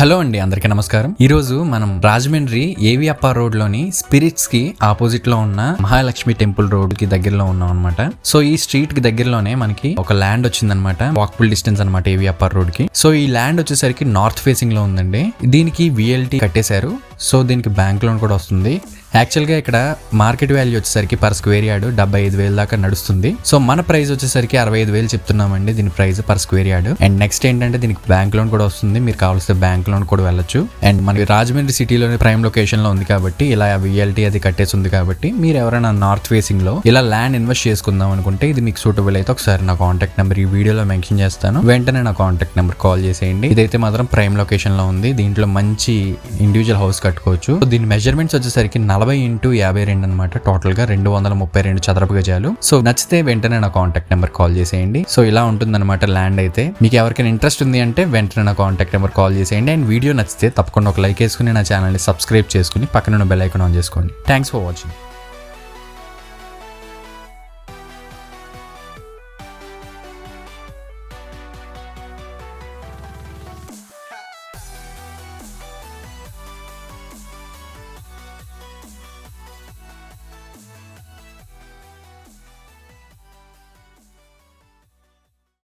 Hello అండి అందరికీ నమస్కారం. ఈ రోజు మనం రాజమండ్రి ఏవి అప్ప రోడ్లోని స్పిరిట్స్కి ఆపోజిట్లో ఉన్న మహాలక్ష్మి టెంపుల్ రోడ్కి దగ్గరలో ఉన్నాం అనమాట సో ఈ స్ట్రీట్కి దగ్గరలోనే మనకి ఒక ల్యాండ్ వచ్చిందనమాట వాక్బుల్ డిస్టెన్స్ అనమాట ఏవి అప్ప రోడ్కి సో ఈ ల్యాండ్ వచ్చేసరికి నార్త్ ఫేసింగ్లో ఉందండి. దీనికి విఎల్టీ కట్టేశారు. సో దీనికి బ్యాంక్ లోన్ కూడా వస్తుంది. యాక్చువల్గా ఇక్కడ మార్కెట్ వాల్యూ వచ్చేసరికి పర్ స్క్వేర్ యార్డ్ డెబ్బై ఐదు వేల దాకా నడుస్తుంది. సో మన ప్రైస్ వచ్చేసరికి అరవై ఐదు వేలు చెప్తున్నామండి దీని price per square yard. And next ఏంటంటే దీనికి బ్యాంక్ లోన్ కూడా వస్తుంది. మీరు కావాల్సిన బ్యాంక్ లోన్ కూడా వెళ్ళొచ్చు. అండ్ మనకి రాజమండ్రి సిటీలోని ప్రైమ్ లొకేషన్లో ఉంది కాబట్టి ఇలా విఎల్టీ అది కట్టేసి ఉంది కాబట్టి మీరు ఎవరైనా నార్త్ ఫేసింగ్లో ఇలా ల్యాండ్ ఇన్వెస్ట్ చేసుకుందాం అనుకుంటే ఇది మీకు సూటబుల్ అయితే ఒకసారి నా కాంటాక్ట్ నెంబర్ ఈ వీడియోలో మెన్షన్ చేస్తాను. వెంటనే నా కాంటాక్ట్ నెంబర్ కాల్ చేసేయండి. ఇదైతే మాత్రం ప్రైమ్ లొకేషన్లో ఉంది. దీంట్లో మంచి ఇండివిజువల్ హౌస్ కట్టుకోవచ్చు దీని మెజర్మెంట్స్ వచ్చేసరికి నలభై ఇంటూ యాభై రెండు అనమాట టోటల్గా రెండు వందల ముప్పై రెండు చదరపు గజాలు. సో నచ్చితే వెంటనే నా కాంటాక్ట్ నెంబర్ కాల్ చేసేయండి. సో ఇలా ఉంటుందన్నమాట ల్యాండ్ అయితే. మీకు ఎవరికైనా ఇంట్రెస్ట్ ఉంది అంటే వెంటనే నా కాంటాక్ట్ నెంబర్ కాల్ చేసేయండి. అండ్ వీడియో నచ్చితే తప్పకుండా ఒక లైక్ వేసుకుని నా ఛానల్ని సబ్స్క్రైబ్ చేసుకుని పక్కన ఉన్న బెల్ ఐకాన్ ఆన్ చేసుకోండి. Thanks for watching